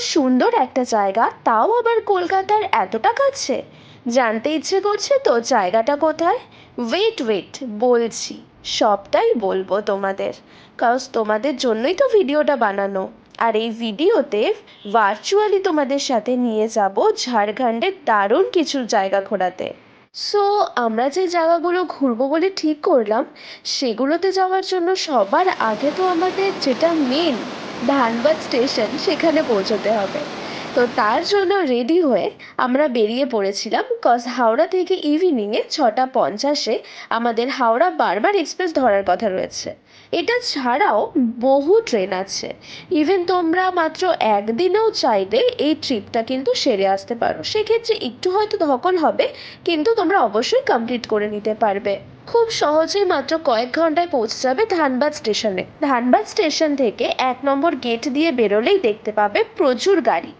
সুন্দর একটা জায়গা, তাও আবার কলকাতার এতটা কাছে? জানতে ইচ্ছে করছে তো জায়গাটা কোথায়? ওয়েট ওয়েট বলছি, সবটাই বলব তোমাদের। কারণ তোমাদের জন্যই তো ভিডিওটা বানানো। আর এই ভিডিওতে ভার্চুয়ালি তোমাদের সাথে নিয়ে যাব ঝাড়খণ্ডের দারুণ কিছু জায়গা ঘোরাতে। সো আমরা যে জায়গাগুলো ঘুরবো বলে ঠিক করলাম, সেগুলোতে যাওয়ার জন্য সবার আগে তো আমাদের যেটা মেন ধানবাদ স্টেশন সেখানে পৌঁছতে হবে। তো তার জন্য রেডি হয়ে আমরা বেরিয়ে পড়েছিলাম কজ হাওড়া থেকে ইভিনিংয়ে ছটা পঞ্চাশে আমাদের হাওড়া বারবার এক্সপ্রেস ধরার কথা রয়েছে। এটা ছাড়াও বহু ট্রেন আছে। ইভেন তোমরা মাত্র একদিনেও চাইলে এই ট্রিপটা কিন্তু সেরে আসতে পারো। সেক্ষেত্রে একটু হয়তো ধকল হবে, কিন্তু তোমরা অবশ্যই কমপ্লিট করে নিতে পারবে। খুব সহজেই মাত্র কয়েক ঘন্টায় পৌঁছে যাবে ধানবাদ স্টেশনে। ধানবাদ স্টেশন থেকে এক নম্বর গেট দিয়ে বেরোলেই দেখতে পাবে প্রচুর গাড়ি।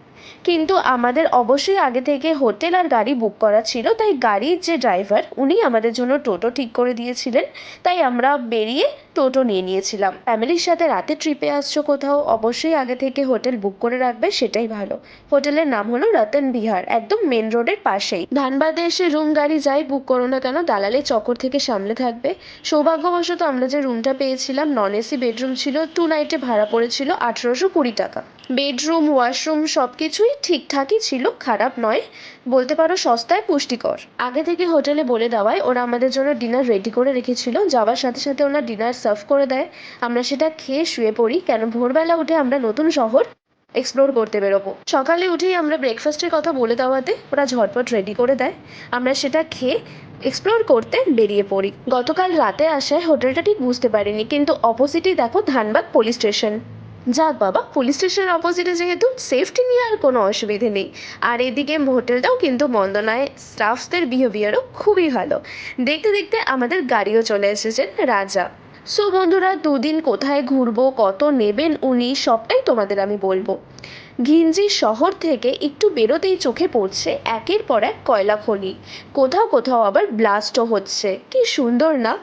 কিন্তু আমাদের অবশ্যই আগে থেকে হোটেল আর গাড়ি বুক করা ছিল, তাই গাড়ির যে ড্রাইভার উনি আমাদের জন্য টোটো ঠিক করে দিয়েছিলেন। তাই আমরা বেরিয়ে টোটো নিয়ে নিয়েছিলাম। ফ্যামিলির সাথে রাতে ট্রিপে আসছো কোথাও, অবশ্যই আগে থেকে হোটেল বুক করে রাখবে, সেটাই ভালো। হোটেলের নাম হলো রতন বিহার, একদম মেন রোডের পাশেই। ধানবাদে এসে রুম গাড়ি যাই বুক করো না কেন, দালালের চক্কর থেকে সামলে থাকবে। সৌভাগ্যবশত আমরা যে রুমটা পেয়েছিলাম নন এসি বেডরুম ছিল টু নাইটে ভাড়া পড়েছিল আঠেরোশো কুড়ি টাকা। বেডরুম ওয়াশরুম সব কিছুই ঠিকঠাকই ছিল, খারাপ নয়। বলতে পারো সস্তায় পুষ্টিকর। আগে থেকে হোটেলে বলে দেওয়ায় ওরা আমাদের জন্য ডিনার রেডি করে রেখেছিল। যাওয়ার সাথে সাথে ওরা ডিনার সার্ভ করে দেয়। আমরা সেটা খেয়ে শুয়ে পড়ি, কেন ভোরবেলা উঠে আমরা নতুন শহর এক্সপ্লোর করতে বেরোবো। সকালে উঠেই আমরা ব্রেকফাস্টের কথা বলে দেওয়াতে ওরা ঝটপট রেডি করে দেয়। আমরা সেটা খেয়ে এক্সপ্লোর করতে বেরিয়ে পড়ি। গতকাল রাতে আসায় হোটেলটা ঠিক বুঝতে পারিনি, কিন্তু অপোজিটেই দেখো ধানবাদ পুলিশ স্টেশন যাক বাবা পুলিশ স্টেশনের অপোজিটে যেহেতু সেফটি নিয়ে আর কোনো অসুবিধে নেই। আর এদিকে হোটেলটাও কিন্তু মন্দ নয় স্টাফসদের বিহেভিয়ারও খুবই ভালো। দেখতে দেখতে আমাদের গাড়িও চলে এসেছেন রাজা। সো বন্ধুরা, দুদিন কোথায় ঘুরবো, কত নেবেন উনি, সবটাই তোমাদের আমি বলব। ঘিঞ্জি শহর থেকে একটু বেরোতেই চোখে পড়ছে একের পর এক কয়লা খনি। কোথাও কোথাও আবার ব্লাস্টও হচ্ছে। কি সুন্দর না?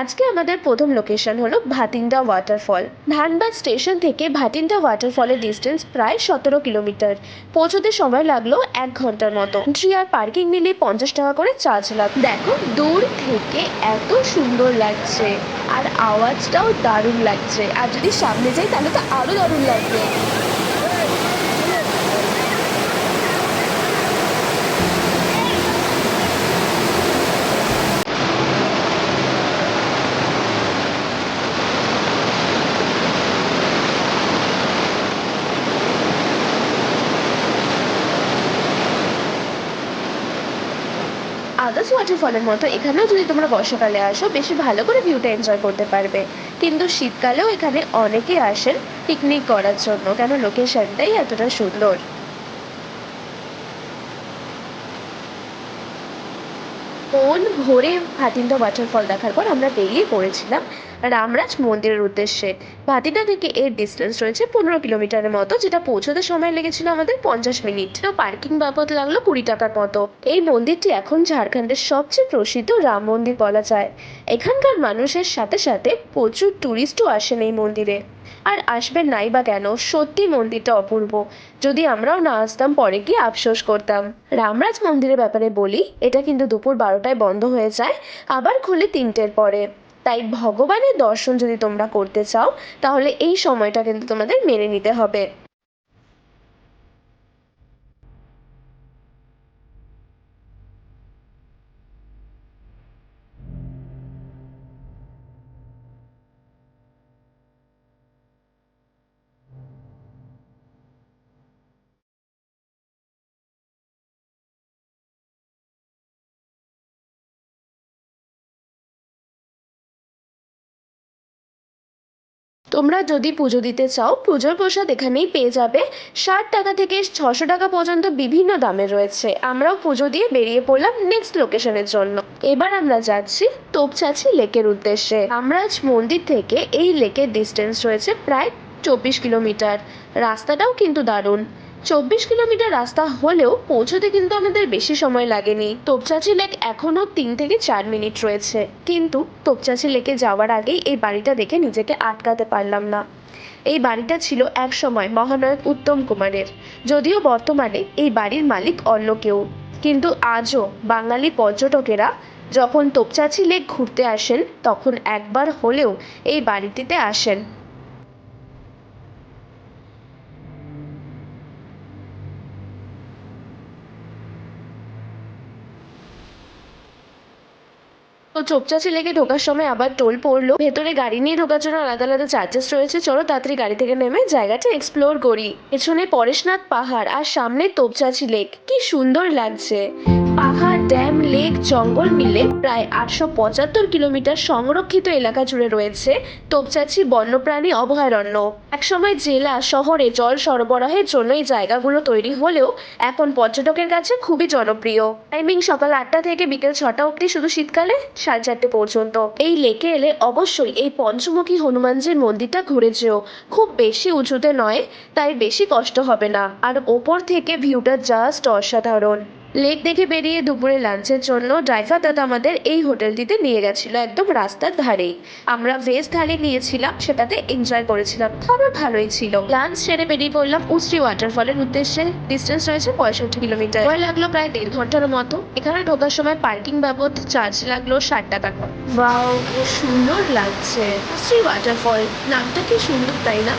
আজকে আমাদের প্রথম লোকেশন হলো ভাতিন্ডা ওয়াটারফল ধানবাদ স্টেশন থেকে ভাতিন্ডা ওয়াটারফলের ডিস্টেন্স প্রায় সতেরো কিলোমিটার। পৌঁছতে সময় লাগল এক ঘণ্টার মতো। এন্ট্রি আর পার্কিং মিলিয়ে পঞ্চাশ টাকা করে চার্জ লাগবে দেখো, দূর থেকে এত সুন্দর লাগছে। আর আওয়াজটাও দারুণ লাগছে। আর যদি সামনে যাই, তাহলে তো আরও দারুণ লাগবে। ওয়াটারফলের মতো এখানেও যদি তোমরা বর্ষাকালে আসো, বেশি ভালো করে ভিউটা এনজয় করতে পারবে। কিন্তু শীতকালেও এখানে অনেকেই আসেন পিকনিক করার জন্য, কেন লোকেশনটাই এতটা সুন্দর। মন ভরে ভাতিন্ডা ওয়াটারফল দেখার পর আমরা বেরিয়ে পড়েছিলাম রামরাজ মন্দিরের উদ্দেশ্যে। ভাতিন্ডা থেকে এর ডিস্টেন্স রয়েছে পনেরো কিলোমিটারের মতো, যেটা পৌঁছতে সময় লেগেছিল আমাদের পঞ্চাশ মিনিট তো পার্কিং বাবদ লাগল কুড়ি টাকার মতো। এই মন্দিরটি এখন ঝাড়খণ্ডের সবচেয়ে প্রসিদ্ধ রাম মন্দির বলা যায়। এখানকার মানুষের সাথে সাথে প্রচুর টুরিস্টও আসেন এই মন্দিরে। আর আসবেন নাই বা কেন, সত্যি মন্দিরটা অপূর্ব। যদি আমরাও না আসতাম, পরে গিয়ে আফসোস করতাম। রামরাজ মন্দিরের ব্যাপারে বলি, এটা কিন্তু দুপুর বারোটায় বন্ধ হয়ে যায়, আবার খুলে তিনটের পরে। তাই ভগবানের দর্শন যদি তোমরা করতে চাও, তাহলে এই সময়টা কিন্তু তোমাদের মেনে নিতে হবে। তোমরা যদি পুজো দিতে চাও, পুজোর প্রসাদ এখানেই পেয়ে যাবে। ষাট টাকা থেকে ছশো টাকা পর্যন্ত বিভিন্ন দামে রয়েছে। আমরাও পুজো দিয়ে বেরিয়ে পড়লাম নেক্সট লোকেশনের জন্য। এবার আমরা যাচ্ছি তোপচাচি লেকের উদ্দেশ্যে। আমরা আজ মন্দির থেকে এই লেকের ডিস্টেন্স রয়েছে প্রায় চব্বিশ কিলোমিটার। রাস্তাটাও কিন্তু দারুণ। চব্বিশ কিলোমিটার রাস্তা হলেও পৌঁছতে কিন্তু আমাদের বেশি সময় লাগেনি। তোপচাচি লেক এখনও তিন থেকে চার মিনিট রয়েছে। কিন্তু তোপচাচি লেকে যাওয়ার আগেই এই বাড়িটা দেখে নিজেকে আটকাতে পারলাম না। এই বাড়িটা ছিল এক সময় মহানায়ক উত্তম কুমারের। যদিও বর্তমানে এই বাড়ির মালিক অন্য কেউ। কিন্তু আজও বাঙালি পর্যটকেরা যখন তোপচাচি লেক ঘুরতে আসেন, তখন একবার হলেও এই বাড়িটিতে আসেন। তো চোপচাচি লেগে ঢোকার সময় আবার টোল পড়ল। ভেতরে গাড়ি নিয়ে ঢোকার জন্য আলাদা আলাদা চার্জেস রয়েছে। চলো তাড়াতাড়ি গাড়ি থেকে নেমে জায়গাটা এক্সপ্লোর করি। পেছনে পরেশনাথ পাহাড় আর সামনে তোপচাচি লেক কি সুন্দর লাগছে। পাহাড় ড্যাম লেক জঙ্গল মিলে প্রায় আটশো পঁচাত্তর কিলোমিটার সংরক্ষিত এলাকা জুড়ে রয়েছে তোপচাচি বন্যপ্রাণী অভয়ারণ্য। একসময় জেলা, শহরে জল সরবরাহের জন্য এই জায়গাগুলো তৈরি হলেও এখন পর্যটকের কাছে খুবই জনপ্রিয়। টাইমিং সকাল আটটা থেকে বিকেল ছটা অবধি শুধু শীতকালে সাড়ে চারটে পর্যন্ত। এই লেকে এলে অবশ্যই এই পঞ্চমুখী হনুমানজির মন্দিরটা ঘুরে যেও। খুব বেশি উঁচুতে নয়, তাই বেশি কষ্ট হবে না। আর ওপর থেকে ভিউটা জাস্ট অসাধারণ। লেক দেখে বেরিয়ে দুপুরে লাঞ্চের জন্য ড্রাইভার দাদা আমাদের এই হোটেলটিতে নিয়ে গেছিল একদম রাস্তার ধারেই আমরা ভেজ থালি নিয়েছিলাম, সেটাতে এনজয় করেছিলাম। খাবার ভালোই ছিল। লাঞ্চ সেরে বেরিয়ে পড়লাম উশ্রী ওয়াটারফলের উদ্দেশ্যে। ডিস্টেন্স রয়েছে পঁয়ষট্টি কিলোমিটার। ভয় লাগল প্রায় দেড় ঘণ্টার মতো। এখানে ঢোকার সময় পার্কিং বাবদ চার্জ লাগল ষাট টাকা বাও সুন্দর লাগছে। উশ্রী ওয়াটারফল নামটা কি সুন্দর, তাই না?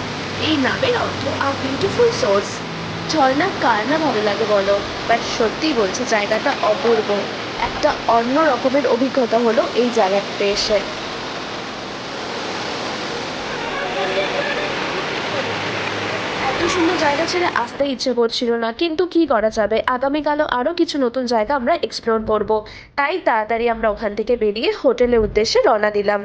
এই নামের অর্থ আ বিউটিফুল সোর্স ঝর্ণা কার না ভালো লাগে বলো? বাট সত্যিই বলছি, জায়গাটা অপূর্ব। একটা অন্য রকমের অভিজ্ঞতা হলো এই জায়গাটাতে এসে। সুন্দর জায়গা ছেড়ে আসতে ইচ্ছে করছিল না, কিন্তু কি করা যাবে? আগামীকালও আরও কিছু নতুন জায়গা আমরা এক্সপ্লোর করব। তাই তাড়াতাড়ি আমরা ওখান থেকে বেরিয়ে হোটেলের উদ্দেশ্যে রওনা দিলাম।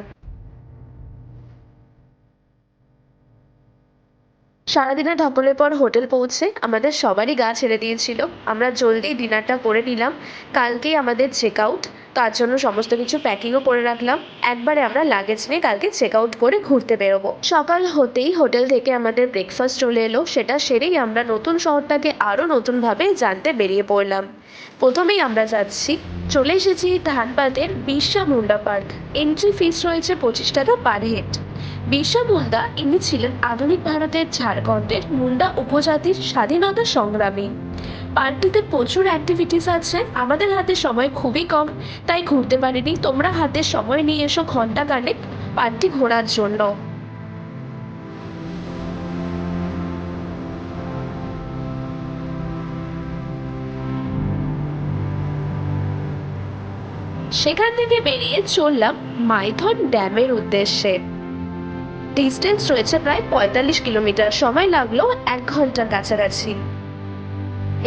সারাদিনের ধকলের পর হোটেল পৌঁছে আমাদের সবারই গা ছেড়ে দিয়েছিল। আমরা জলদি ডিনারটা করে নিলাম। কালকেই আমাদের চেক আউট তার জন্য সমস্ত কিছু প্যাকিংও করে রাখলাম। একবারে আমরা লাগেজ নিয়ে কালকে চেক আউট করে ঘুরতে বেরোবো। সকাল হতেই হোটেল থেকে আমাদের ব্রেকফাস্ট চলে এলো। সেটা সেরেই আমরা নতুন শহরটাকে আরও নতুনভাবে জানতে বেরিয়ে পড়লাম। প্রথমেই আমরা যাচ্ছি, চলে এসেছি ধানবাদের Birsa Munda park. Entry fees রয়েছে পঁচিশ টাকা পার হেড বিরসা মুন্ডা ইনি ছিলেন আধুনিক ভারতের ঝাড়খণ্ডের মুন্ডা উপজাতির স্বাধীনতা সংগ্রামী। পার্কটিতে প্রচুর অ্যাক্টিভিটিস আছে, আমাদের হাতে সময় খুবই কম, তাই ঘুরতে পারিনি। তোমরা হাতে সময় নিয়ে এসো ঘণ্টা কানেক পার্কটি ঘোরার জন্য। সেখান থেকে বেরিয়ে চললাম মাইথন ড্যামের উদ্দেশ্যে। ডিস্টেন্স রয়েছে প্রায় পঁয়তাল্লিশ কিলোমিটার। সময় লাগল এক ঘণ্টার কাছাকাছি।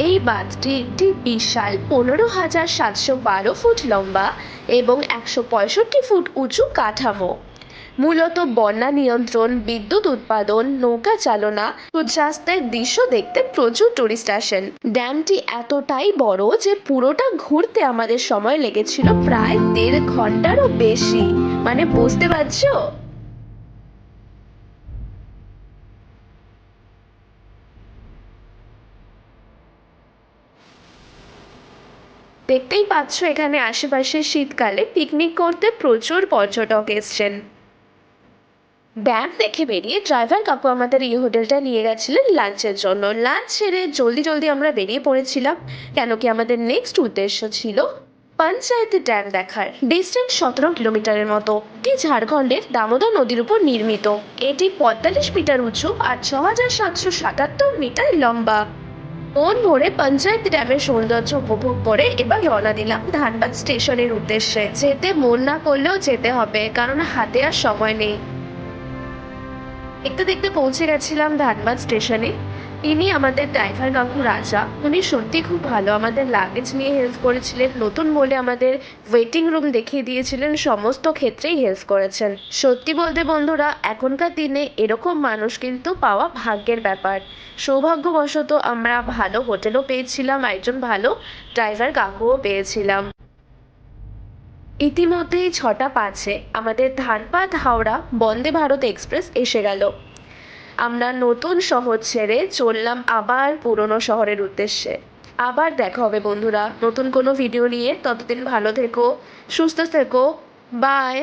এই বাঁধটি একটি বিশাল। পনেরো হাজার সাতশো বারো ফুট লম্বা এবং একশো পঁয়ষট্টি ফুট উঁচু কাঠামো। মূলত বন্যা নিয়ন্ত্রণ, বিদ্যুৎ উৎপাদন, নৌকা চালনা সূর্যাস্তের দৃশ্য দেখতে প্রচুর টুরিস্ট আসেন। ড্যামটি এতটাই বড় যে পুরোটা ঘুরতে আমাদের সময় লেগেছিল প্রায় দেড় ঘন্টারও বেশি। মানে বুঝতে পারছ? দেখতেই পাচ্ছ এখানে আশেপাশে শীতকালে পিকনিক করতে প্রচুর পর্যটক এসছেন। ড্যাম দেখে বেরিয়ে ড্রাইভার কাকু আমাদের এই হোটেলটা নিয়ে গেছিলেন লাঞ্চের জন্য। লাঞ্চ সেরে জলদি জলদি আমরা বেরিয়ে পড়েছিলাম, কেন কি আমাদের নেক্সট উদ্দেশ্য ছিল পঞ্চায়েত ড্যাম দেখার। ডিস্টেন্স সতেরো কিলোমিটারের মতো। এটি ঝাড়খণ্ডের দামোদর নদীর উপর নির্মিত। এটি পঁয়তাল্লিশ মিটার উঁচু আর ছ হাজার সাতশো সাতাত্তর মিটার লম্বা। মন ভরে পঞ্চায়েত ড্যামের সৌন্দর্য উপভোগ করে এবার রওনা দিলাম ধানবাদ স্টেশনের উদ্দেশ্যে। যেতে মন না করলেও যেতে হবে কারণ হাতে আর সময় নেই। একটু দেখতে পৌঁছে গেছিলাম ধানবাদ স্টেশনে। ইনি আমাদের ড্রাইভার কাকু রাজা। উনি সত্যি খুব ভালো আমাদের লাগেজ নিয়ে হেল্প করেছিলেন, নতুন বলে আমাদের ওয়েটিং রুম দেখিয়ে দিয়েছিলেন, সমস্ত ক্ষেত্রেই হেল্প করেছেন। সত্যি বলতে বন্ধুরা, এখনকার দিনে এরকম মানুষ কিন্তু পাওয়া ভাগ্যের ব্যাপার। সৌভাগ্যবশত আমরা ভালো হোটেলও পেয়েছিলাম, একজন ভালো ড্রাইভার কাকুও পেয়েছিলাম। ইতিমধ্যেই ছটা পাঁচে আমাদের ধানবাদ হাওড়া বন্দে ভারত এক্সপ্রেস এসে গেল। আমরা নতুন শহর ছেড়ে চললাম আবার পুরনো শহরের উদ্দেশ্যে। আবার দেখা হবে, বন্ধুরা। নতুন কোনো ভিডিও নিয়ে। ততদিন ভালো থেকো, সুস্থ থেকো। বাই